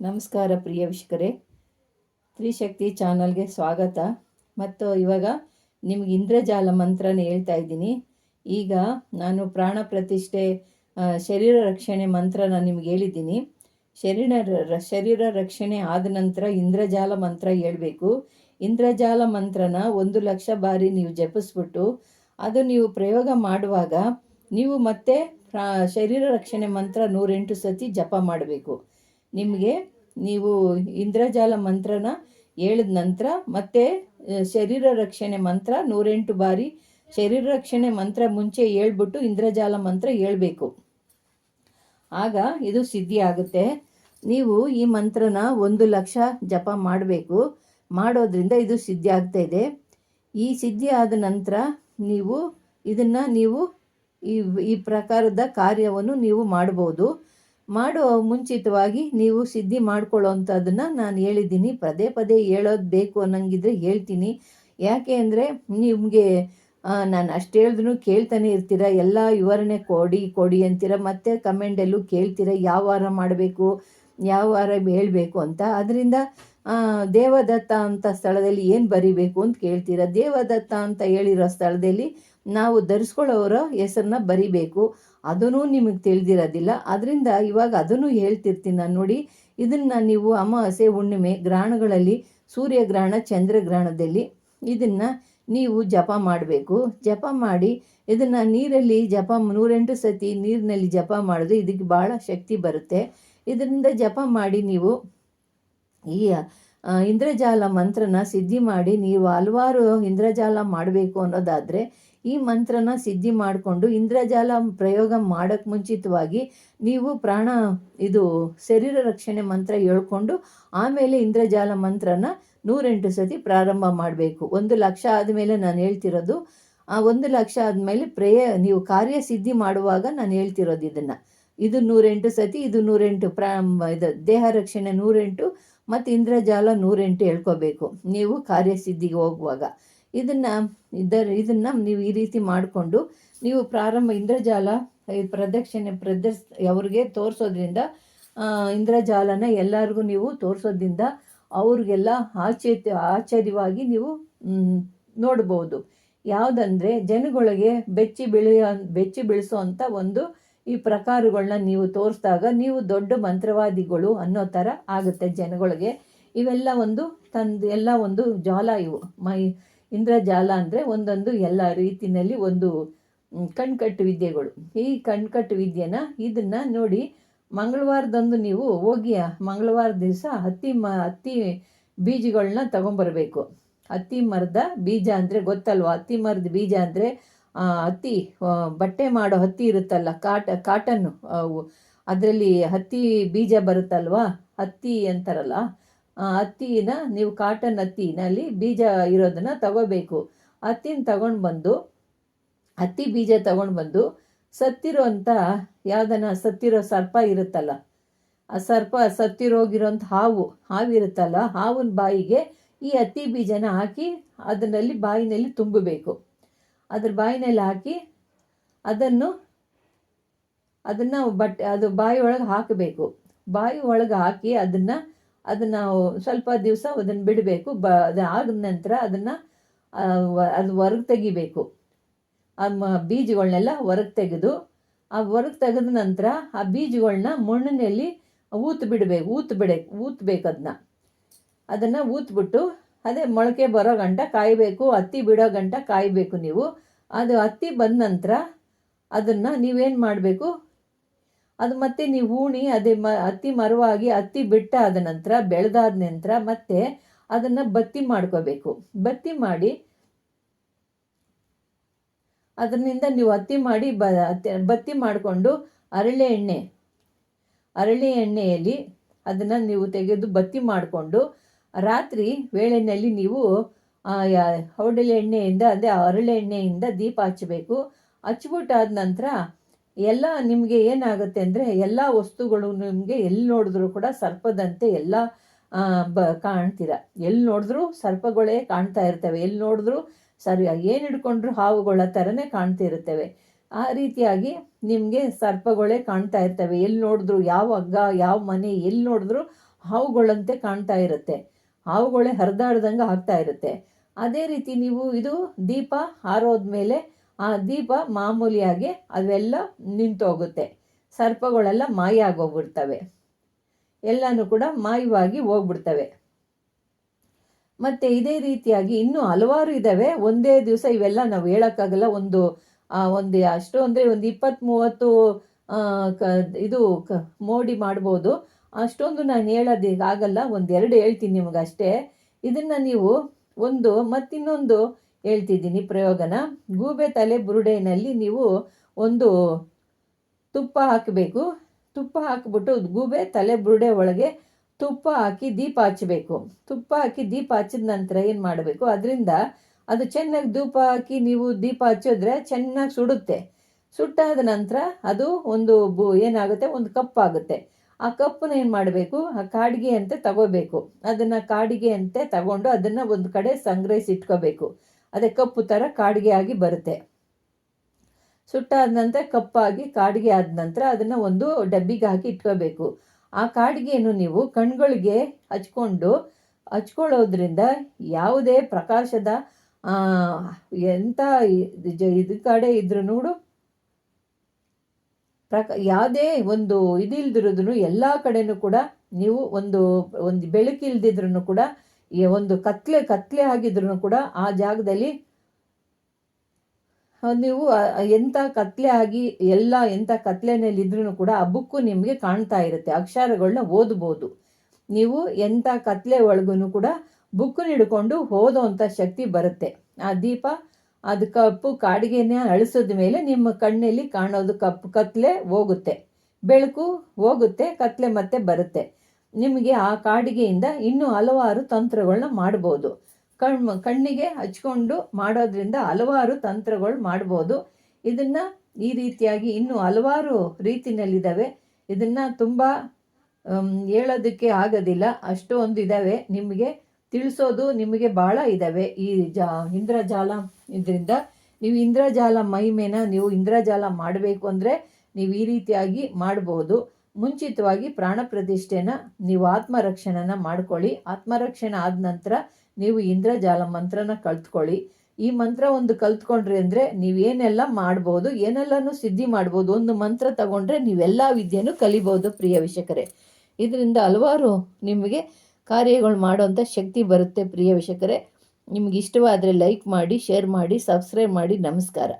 ನಮಸ್ಕಾರ ಪ್ರಿಯ ವೀಕ್ಷಕರೇ. ತ್ರಿಶಕ್ತಿ ಚಾನಲ್ಗೆ ಸ್ವಾಗತ. ಮತ್ತು ಇವಾಗ ನಿಮ್ಗೆ ಇಂದ್ರಜಾಲ ಮಂತ್ರನ ಹೇಳ್ತಾ ಇದ್ದೀನಿ. ಈಗ ನಾನು ಪ್ರಾಣ ಪ್ರತಿಷ್ಠೆ ಶರೀರ ರಕ್ಷಣೆ ಮಂತ್ರನ ನಿಮ್ಗೆ ಹೇಳಿದ್ದೀನಿ. ಶರೀರ ಶರೀರ ರಕ್ಷಣೆ ಆದ ನಂತರ ಇಂದ್ರಜಾಲ ಮಂತ್ರ ಹೇಳಬೇಕು. ಇಂದ್ರಜಾಲ ಮಂತ್ರನ ಒಂದು ಲಕ್ಷ ಬಾರಿ ನೀವು ಜಪಿಸ್ಬಿಟ್ಟು ಅದು ನೀವು ಪ್ರಯೋಗ ಮಾಡುವಾಗ ನೀವು ಮತ್ತೆ ಶರೀರ ರಕ್ಷಣೆ ಮಂತ್ರ ನೂರೆಂಟು ಸತಿ ಜಪ ಮಾಡಬೇಕು. ನಿಮಗೆ ನೀವು ಇಂದ್ರಜಾಲ ಮಂತ್ರನ ಹೇಳಿದ ನಂತರ ಮತ್ತೆ ಶರೀರ ರಕ್ಷಣೆ ಮಂತ್ರ ನೂರೆಂಟು ಬಾರಿ ಶರೀರ ರಕ್ಷಣೆ ಮಂತ್ರ ಮುಂಚೆ ಹೇಳ್ಬಿಟ್ಟು ಇಂದ್ರಜಾಲ ಮಂತ್ರ ಹೇಳಬೇಕು. ಆಗ ಇದು ಸಿದ್ಧಿ ಆಗುತ್ತೆ. ನೀವು ಈ ಮಂತ್ರನ ಒಂದು ಲಕ್ಷ ಜಪ ಮಾಡಬೇಕು. ಮಾಡೋದ್ರಿಂದ ಇದು ಸಿದ್ಧಿ ಆಗ್ತಾ ಇದೆ. ಈ ಸಿದ್ಧಿ ಆದ ನಂತರ ನೀವು ಇದನ್ನು ನೀವು ಈ ಈ ಪ್ರಕಾರದ ಕಾರ್ಯವನ್ನು ನೀವು ಮಾಡ್ಬೋದು. ಮಾಡೋ ಮುಂಚಿತವಾಗಿ ನೀವು ಸಿದ್ಧಿ ಮಾಡ್ಕೊಳ್ಳೋವಂಥದ್ದನ್ನು ನಾನು ಹೇಳಿದ್ದೀನಿ. ಪದೇ ಪದೇ ಹೇಳೋದು ಬೇಕು ಅನ್ನಂಗಿದ್ರೆ ಹೇಳ್ತೀನಿ. ಯಾಕೆ ಅಂದರೆ ನಿಮಗೆ ನಾನು ಅಷ್ಟು ಹೇಳಿದ್ರು ಕೇಳ್ತಾನೆ ಇರ್ತೀರ. ಎಲ್ಲ ವಿವರಣೆ ಕೊಡಿ ಕೊಡಿ ಅಂತೀರ. ಮತ್ತೆ ಕಮೆಂಟಲ್ಲೂ ಕೇಳ್ತೀರ ಯಾವ ವಾರ ಮಾಡಬೇಕು, ಯಾವ ವಾರ ಹೇಳಬೇಕು ಅಂತ. ಅದರಿಂದ ದೇವದತ್ತ ಅಂತ ಸ್ಥಳದಲ್ಲಿ ಏನು ಬರಿಬೇಕು ಅಂತ ಕೇಳ್ತೀರ. ದೇವದತ್ತ ಅಂತ ಹೇಳಿರೋ ಸ್ಥಳದಲ್ಲಿ ನಾವು ಧರಿಸ್ಕೊಳ್ಳೋರ ಹೆಸರನ್ನ ಬರಿಬೇಕು. ಅದನ್ನು ನಿಮಗೆ ತಿಳಿದಿರೋದಿಲ್ಲ. ಅದರಿಂದ ಇವಾಗ ಅದನ್ನು ಹೇಳ್ತಿರ್ತೀನಿ ನಾನು ನೋಡಿ. ಇದನ್ನು ನೀವು ಅಮಾವಾಸ್ಯೆ, ಹುಣ್ಣಿಮೆ ಗ್ರಹಣಗಳಲ್ಲಿ, ಸೂರ್ಯಗ್ರಹಣ, ಚಂದ್ರಗ್ರಹಣದಲ್ಲಿ ಇದನ್ನು ನೀವು ಜಪ ಮಾಡಬೇಕು. ಜಪ ಮಾಡಿ ಇದನ್ನು ನೀರಲ್ಲಿ ಜಪ, ನೂರೆಂಟು ಸತಿ ನೀರಿನಲ್ಲಿ ಜಪ ಮಾಡಿದ್ರೆ ಇದಕ್ಕೆ ಭಾಳ ಶಕ್ತಿ ಬರುತ್ತೆ. ಇದರಿಂದ ಜಪ ಮಾಡಿ ನೀವು ಈ ಇಂದ್ರಜಾಲ ಮಂತ್ರನ ಸಿದ್ಧಿ ಮಾಡಿ ನೀವು ಹಲವಾರು ಇಂದ್ರಜಾಲ ಮಾಡಬೇಕು ಅನ್ನೋದಾದರೆ ಈ ಮಂತ್ರನ ಸಿದ್ಧಿ ಮಾಡಿಕೊಂಡು ಇಂದ್ರಜಾಲ ಪ್ರಯೋಗ ಮಾಡೋಕ್ಕೆ ಮುಂಚಿತವಾಗಿ ನೀವು ಪ್ರಾಣ, ಇದು ಶರೀರ ರಕ್ಷಣೆ ಮಂತ್ರ ಹೇಳ್ಕೊಂಡು ಆಮೇಲೆ ಇಂದ್ರಜಾಲ ಮಂತ್ರನ ನೂರೆಂಟು ಸತಿ ಪ್ರಾರಂಭ ಮಾಡಬೇಕು. ಒಂದು ಲಕ್ಷ ಆದಮೇಲೆ ನಾನು ಹೇಳ್ತಿರೋದು, ಆ ಒಂದು ಲಕ್ಷ ಆದಮೇಲೆ ಪ್ರೇಯ, ನೀವು ಕಾರ್ಯಸಿದ್ಧಿ ಮಾಡುವಾಗ ನಾನು ಹೇಳ್ತಿರೋದು ಇದನ್ನು. ಇದು ನೂರೆಂಟು ಸತಿ, ಇದು ನೂರೆಂಟು ಪ್ರಾ ಇದು ದೇಹ ರಕ್ಷಣೆ ನೂರೆಂಟು, ಮತ್ತು ಇಂದ್ರಜಾಲ ನೂರೆಂಟು ಹೇಳ್ಕೋಬೇಕು. ನೀವು ಕಾರ್ಯಸಿದ್ಧಿಗೆ ಹೋಗುವಾಗ. ಇದನ್ನು, ಇದರ, ಇದನ್ನು ನೀವು ಈ ರೀತಿ ಮಾಡಿಕೊಂಡು, ನೀವು ಪ್ರಾರಂಭ ಇಂದ್ರಜಾಲ ಪ್ರದಕ್ಷಿಣೆ ಪ್ರದರ್ಶ, ಅವ್ರಿಗೆ ತೋರಿಸೋದ್ರಿಂದ ಇಂದ್ರಜಾಲನ ಎಲ್ಲರಿಗೂ ನೀವು ತೋರಿಸೋದ್ರಿಂದ ಅವ್ರಿಗೆಲ್ಲ ಆಶ್ಚರ್ಯ ಆಶ್ಚರ್ಯವಾಗಿ ನೀವು ನೋಡ್ಬೋದು. ಯಾವುದಂದರೆ ಜನಗಳಿಗೆ ಬೆಚ್ಚಿ ಬೆಳೆಯ, ಬೆಚ್ಚಿ ಬೀಳಿಸೋವಂಥ ಒಂದು ಈ ಪ್ರಕಾರಗಳನ್ನ ನೀವು ತೋರಿಸಿದಾಗ ನೀವು ದೊಡ್ಡ ಮಂತ್ರವಾದಿಗಳು ಅನ್ನೋ ಥರ ಆಗುತ್ತೆ ಜನಗಳಿಗೆ. ಇವೆಲ್ಲ ಒಂದು ತಂದು, ಎಲ್ಲ ಒಂದು ಜಾಲ ಇವು. ಮೈ ಇಂದ್ರಜಾಲ ಅಂದರೆ ಒಂದೊಂದು ಎಲ್ಲ ರೀತಿಯಲ್ಲಿ ಒಂದು ಕಣ್ಕಟ್ಟು ವಿದ್ಯೆಗಳು. ಈ ಕಣ್ಕಟ್ಟು ವಿದ್ಯೆನ ಇದನ್ನು ನೋಡಿ ಮಂಗಳವಾರದಂದು ನೀವು ಹೋಗಿ ಮಂಗಳವಾರ ದಿವಸ ಹತ್ತಿ ಮ, ಹತ್ತಿ ಬೀಜಗಳನ್ನ ತಗೊಂಬರಬೇಕು. ಹತ್ತಿ ಮರದ ಬೀಜ ಅಂದರೆ ಗೊತ್ತಲ್ವಾ? ಹತ್ತಿ ಮರದ ಬೀಜ ಅಂದರೆ ಹತ್ತಿ ಬಟ್ಟೆ ಮಾಡೋ ಹತ್ತಿ ಇರುತ್ತಲ್ಲ, ಕಾಟ, ಕಾಟನ್ನು ಅದರಲ್ಲಿ ಹತ್ತಿ ಬೀಜ ಬರುತ್ತಲ್ವಾ? ಹತ್ತಿ ಅಂತಾರಲ್ಲ. ಹತ್ತಿನ ನೀವು ಕಾಟನ್ ಹತ್ತಿನಲ್ಲಿ ಬೀಜ ಇರೋದನ್ನ ತಗೋಬೇಕು. ಹತ್ತಿನ ತಗೊಂಡು ಬಂದು, ಹತ್ತಿ ಬೀಜ ತಗೊಂಡು ಬಂದು ಸತ್ತಿರೋ ಅಂಥ ಸತ್ತಿರೋ ಸರ್ಪ ಇರುತ್ತಲ್ಲ, ಆ ಸರ್ಪ ಸತ್ತಿರೋಗಿರೋಂಥ ಹಾವು ಹಾವಿರುತ್ತಲ್ಲ ಹಾವಿನ ಬಾಯಿಗೆ ಈ ಹತ್ತಿ ಬೀಜನ ಹಾಕಿ ಅದರಲ್ಲಿ ಬಾಯಿನಲ್ಲಿ ತುಂಬಬೇಕು. ಅದ್ರ ಬಾಯಿನಲ್ಲಿ ಹಾಕಿ ಅದನ್ನು ಅದನ್ನು ಬಟ್ಟೆ ಅದು ಬಾಯಿ ಒಳಗೆ ಹಾಕಬೇಕು. ಬಾಯಿ ಒಳಗೆ ಹಾಕಿ ಅದನ್ನು ಅದನ್ನು ಸ್ವಲ್ಪ ದಿವಸ ಅದನ್ನು ಬಿಡಬೇಕು. ಬ, ಅದು ಆದ ನಂತರ ಅದನ್ನು ಅದು ಹೊರಗೆ ತೆಗಿಬೇಕು. ಆ ಬೀಜಗಳನ್ನೆಲ್ಲ ಹೊರಗೆ ತೆಗೆದು, ಆ ಹೊರಗೆ ತೆಗೆದ ನಂತರ ಆ ಬೀಜಗಳನ್ನ ಮಣ್ಣಿನಲ್ಲಿ ಊತು ಬಿಡಬೇಕು, ಊತು ಬಿಡ, ಊತ್ಬೇಕು ಅದನ್ನ. ಅದನ್ನು ಊತ್ಬಿಟ್ಟು, ಅದೇ ಮೊಳಕೆ ಬರೋ ಗಂಟ ಕಾಯಬೇಕು, ಹತ್ತಿ ಬಿಡೋ ಗಂಟ ಕಾಯಬೇಕು ನೀವು. ಅದು ಹತ್ತಿ ಬಂದ ನಂತರ ಅದನ್ನು ನೀವೇನು ಮಾಡಬೇಕು? ಅದು ಮತ್ತೆ ನೀವು ಹೂಣಿ, ಅದೇ ಮ ಹತ್ತಿ ಮರವಾಗಿ ಹತ್ತಿ ಬಿಟ್ಟಾದ ನಂತರ, ಬೆಳೆದಾದ ನಂತರ ಮತ್ತೆ ಅದನ್ನು ಬತ್ತಿ ಮಾಡ್ಕೋಬೇಕು. ಬತ್ತಿ ಮಾಡಿ, ಅದರಿಂದ ನೀವು ಹತ್ತಿ ಮಾಡಿ ಬ ಬತ್ತಿ ಮಾಡಿಕೊಂಡು ಅರಳೆ ಎಣ್ಣೆ, ಅರಳಿ ಎಣ್ಣೆಯಲ್ಲಿ ಅದನ್ನು ನೀವು ತೆಗೆದು ಬತ್ತಿ ಮಾಡಿಕೊಂಡು ರಾತ್ರಿ ವೇಳೆಯಲ್ಲಿ ನೀವು ಹೌಡಲೆ ಎಣ್ಣೆಯಿಂದ, ಅದೇ ಅರಳೆ ಎಣ್ಣೆಯಿಂದ ದೀಪ ಹಚ್ಚಬೇಕು. ಹಚ್ಬಿಟ್ಟಾದ ನಂತರ ಎಲ್ಲ ನಿಮಗೆ ಏನಾಗುತ್ತೆ ಅಂದರೆ ಎಲ್ಲ ವಸ್ತುಗಳು ನಿಮಗೆ ಎಲ್ಲಿ ನೋಡಿದ್ರೂ ಕೂಡ ಸರ್ಪದಂತೆ ಎಲ್ಲ ಬ, ಕಾಣ್ತೀರ. ಎಲ್ಲಿ ನೋಡಿದ್ರೂ ಸರ್ಪಗಳೇ ಕಾಣ್ತಾ ಇರ್ತವೆ. ಎಲ್ಲಿ ನೋಡಿದ್ರೂ ಸರಿ, ಏನು ಹಿಡ್ಕೊಂಡ್ರು ಹಾವುಗಳ ಥರನೇ ಕಾಣ್ತಾ ಇರ್ತವೆ. ಆ ರೀತಿಯಾಗಿ ನಿಮಗೆ ಸರ್ಪಗಳೇ ಕಾಣ್ತಾ ಇರ್ತವೆ. ಎಲ್ಲಿ ನೋಡಿದ್ರು ಯಾವ ಹಗ್ಗ, ಯಾವ ಮನೆ, ಎಲ್ಲಿ ನೋಡಿದ್ರು ಹಾವುಗಳಂತೆ ಕಾಣ್ತಾ ಇರುತ್ತೆ. ಹಾವುಗಳೇ ಹರಿದಾಡ್ದಂಗೆ ಆಗ್ತಾ ಇರುತ್ತೆ. ಅದೇ ರೀತಿ ನೀವು ಇದು ದೀಪ ಆರೋದ್ಮೇಲೆ ಆ ದೀಪ ಮಾಮೂಲಿಯಾಗಿ ಅವೆಲ್ಲ ನಿಂತೋಗುತ್ತೆ. ಸರ್ಪಗಳೆಲ್ಲ ಮಾಯ ಆಗೋಗ್ಬಿಡ್ತವೆ ಎಲ್ಲನೂ ಕೂಡ ಮಾಯವಾಗಿ ಹೋಗ್ಬಿಡ್ತವೆ. ಮತ್ತು ಇದೇ ರೀತಿಯಾಗಿ ಇನ್ನೂ ಹಲವಾರು ಇದ್ದಾವೆ ಒಂದೇ ದಿವಸ ಇವೆಲ್ಲ ನಾವು ಹೇಳೋಕ್ಕಾಗಲ್ಲ. ಒಂದು ಒಂದು ಅಷ್ಟು ಅಂದರೆ ಒಂದು ಇಪ್ಪತ್ತು ಮೂವತ್ತು ಕ, ಇದು ಕ, ಮೋಡಿ ಮಾಡ್ಬೋದು. ಅಷ್ಟೊಂದು ನಾನು ಹೇಳೋದೀಗಾಗಲ್ಲ. ಒಂದೆರಡು ಹೇಳ್ತೀನಿ ನಿಮಗಷ್ಟೇ. ಇದನ್ನು ನೀವು ಒಂದು ಮತ್ತಿನ್ನೊಂದು ಹೇಳ್ತಿದ್ದೀನಿ ಪ್ರಯೋಗನ. ಗೂಬೆ ತಲೆ ಬುರುಡೆನಲ್ಲಿ ನೀವು ಒಂದು ತುಪ್ಪ ಹಾಕಬೇಕು. ತುಪ್ಪ ಹಾಕಿಬಿಟ್ಟು ಗೂಬೆ ತಲೆ ಬುರುಡೆ ಒಳಗೆ ತುಪ್ಪ ಹಾಕಿ ದೀಪ ಹಚ್ಚಬೇಕು. ತುಪ್ಪ ಹಾಕಿ ದೀಪ ಹಚ್ಚಿದ ನಂತರ ಏನು ಮಾಡಬೇಕು? ಅದರಿಂದ ಅದು ಚೆನ್ನಾಗಿ ಧೂಪ ಹಾಕಿ ನೀವು ದೀಪ ಹಚ್ಚಿದ್ರೆ ಚೆನ್ನಾಗಿ ಸುಡುತ್ತೆ. ಸುಟ್ಟಾದ ನಂತರ ಅದು ಒಂದು ಬು ಏನಾಗುತ್ತೆ? ಒಂದು ಕಪ್ ಆಗುತ್ತೆ. ಆ ಕಪ್ಪನ್ನ ಏನು ಮಾಡಬೇಕು? ಆ ಕಾಡಿಗೆ ಅಂತೆ ತಗೋಬೇಕು. ಅದನ್ನು ಕಾಡಿಗೆ ಅಂತೆ ತಗೊಂಡು ಅದನ್ನು ಒಂದು ಕಡೆ ಸಂಗ್ರಹಿಸಿ ಇಟ್ಕೋಬೇಕು. ಅದೇ ಕಪ್ಪು ಥರ ಕಾಡಿಗೆ ಆಗಿ ಬರುತ್ತೆ. ಸುಟ್ಟಾದ ನಂತರ ಕಪ್ಪಾಗಿ ಕಾಡಿಗೆ ಆದ ನಂತರ ಅದನ್ನು ಒಂದು ಡಬ್ಬಿಗೆ ಹಾಕಿ ಇಟ್ಕೋಬೇಕು. ಆ ಕಾಡಿಗೆಯನ್ನು ನೀವು ಕಣ್ಗಳಿಗೆ ಹಚ್ಕೊಂಡು, ಹಚ್ಕೊಳ್ಳೋದ್ರಿಂದ ಯಾವುದೇ ಪ್ರಕಾಶದ ಎಂಥ ಇದ್- ಕಡೆ ಇದ್ರೂ ನೋಡು. ಪ್ರಕ, ಯಾವುದೇ ಒಂದು ಇದಿಲ್ದಿರೋದನ್ನು ಎಲ್ಲ ಕಡೆನೂ ಕೂಡ ನೀವು ಒಂದು ಒಂದು ಬೆಳಕಿಲ್ದಿದ್ರೂ ಕೂಡ ಒಂದು ಕತ್ಲೆ ಕತ್ಲೆ ಆಗಿದ್ರು ಕೂಡ ಆ ಜಾಗದಲ್ಲಿ ನೀವು ಎಂಥ ಕತ್ಲೆ ಆಗಿ, ಎಲ್ಲ ಎಂಥ ಕತ್ಲೆನಲ್ಲಿ ಇದ್ರೂ ಕೂಡ ಆ ಬುಕ್ಕು ನಿಮಗೆ ಕಾಣ್ತಾ ಇರುತ್ತೆ ಅಕ್ಷರಗಳನ್ನ ಓದ್ಬೋದು. ನೀವು ಎಂಥ ಕತ್ಲೆ ಒಳಗೂ ಕೂಡ ಬುಕ್ಕನ್ನ ಹಿಡ್ಕೊಂಡು ಓದೋವಂಥ ಶಕ್ತಿ ಬರುತ್ತೆ. ಆ ದೀಪ, ಅದು ಕಪ್ಪು ಕಾಡಿಗೆನ ಅಳಿಸಿದ ಮೇಲೆ ನಿಮ್ಮ ಕಣ್ಣಲ್ಲಿ ಕಾಣೋದು ಕಪ್ಪು ಕತ್ಲೆ ಹೋಗುತ್ತೆ. ಬೆಳಕು ಹೋಗುತ್ತೆ, ಕತ್ಲೆ ಮತ್ತೆ ಬರುತ್ತೆ. ನಿಮಗೆ ಆ ಕಾಡಿಗೆಯಿಂದ ಇನ್ನೂ ಹಲವಾರು ತಂತ್ರಗಳನ್ನ ಮಾಡ್ಬೋದು. ಕಣ್ ಕಣ್ಣಿಗೆ ಹಚ್ಕೊಂಡು ಮಾಡೋದ್ರಿಂದ ಹಲವಾರು ತಂತ್ರಗಳು ಮಾಡ್ಬೋದು. ಇದನ್ನು ಈ ರೀತಿಯಾಗಿ ಇನ್ನೂ ಹಲವಾರು ರೀತಿನಲ್ಲಿದ್ದಾವೆ. ಇದನ್ನು ತುಂಬ ಹೇಳೋದಕ್ಕೆ ಆಗೋದಿಲ್ಲ. ಅಷ್ಟೊಂದು ಇದ್ದಾವೆ ನಿಮಗೆ ತಿಳಿಸೋದು ನಿಮಗೆ ಭಾಳ ಇದ್ದಾವೆ. ಈ ಜಾ, ಇಂದ್ರಜಾಲ ಇದರಿಂದ ನೀವು ಇಂದ್ರಜಾಲ ಮಹಿಮೆನ ನೀವು ಇಂದ್ರಜಾಲ ಮಾಡಬೇಕು ಅಂದರೆ ನೀವು ಈ ರೀತಿಯಾಗಿ ಮಾಡ್ಬೋದು. ಮುಂಚಿತವಾಗಿ ಪ್ರಾಣ ಪ್ರತಿಷ್ಠೆನ ನೀವು ಆತ್ಮರಕ್ಷಣನ ಮಾಡ್ಕೊಳ್ಳಿ. ಆತ್ಮರಕ್ಷಣೆ ಆದ ನಂತರ ನೀವು ಇಂದ್ರಜಾಲ ಮಂತ್ರನ ಕಲ್ತ್ಕೊಳ್ಳಿ. ಈ ಮಂತ್ರ ಒಂದು ಕಲ್ತ್ಕೊಂಡ್ರಿ ಅಂದರೆ ನೀವೇನೆಲ್ಲ ಮಾಡ್ಬೋದು, ಏನೆಲ್ಲನೂ ಸಿದ್ಧಿ ಮಾಡ್ಬೋದು, ಒಂದು ಮಂತ್ರ ತಗೊಂಡ್ರೆ ನೀವೆಲ್ಲ ವಿದ್ಯೆನೂ ಕಲಿಬೋದು ಪ್ರಿಯ ವೀಕ್ಷಕರೇ. ಇದರಿಂದ ಹಲವಾರು ನಿಮಗೆ ಕಾರ್ಯಗಳು ಮಾಡುವಂಥ ಶಕ್ತಿ ಬರುತ್ತೆ ಪ್ರಿಯ ವೀಕ್ಷಕರೇ. ನಿಮ್ಗೆ ಇಷ್ಟವಾದರೆ ಲೈಕ್ ಮಾಡಿ ಶೇರ್ ಮಾಡಿ ಸಬ್ಸ್ಕ್ರೈಬ್ ಮಾಡಿ, ನಮಸ್ಕಾರ.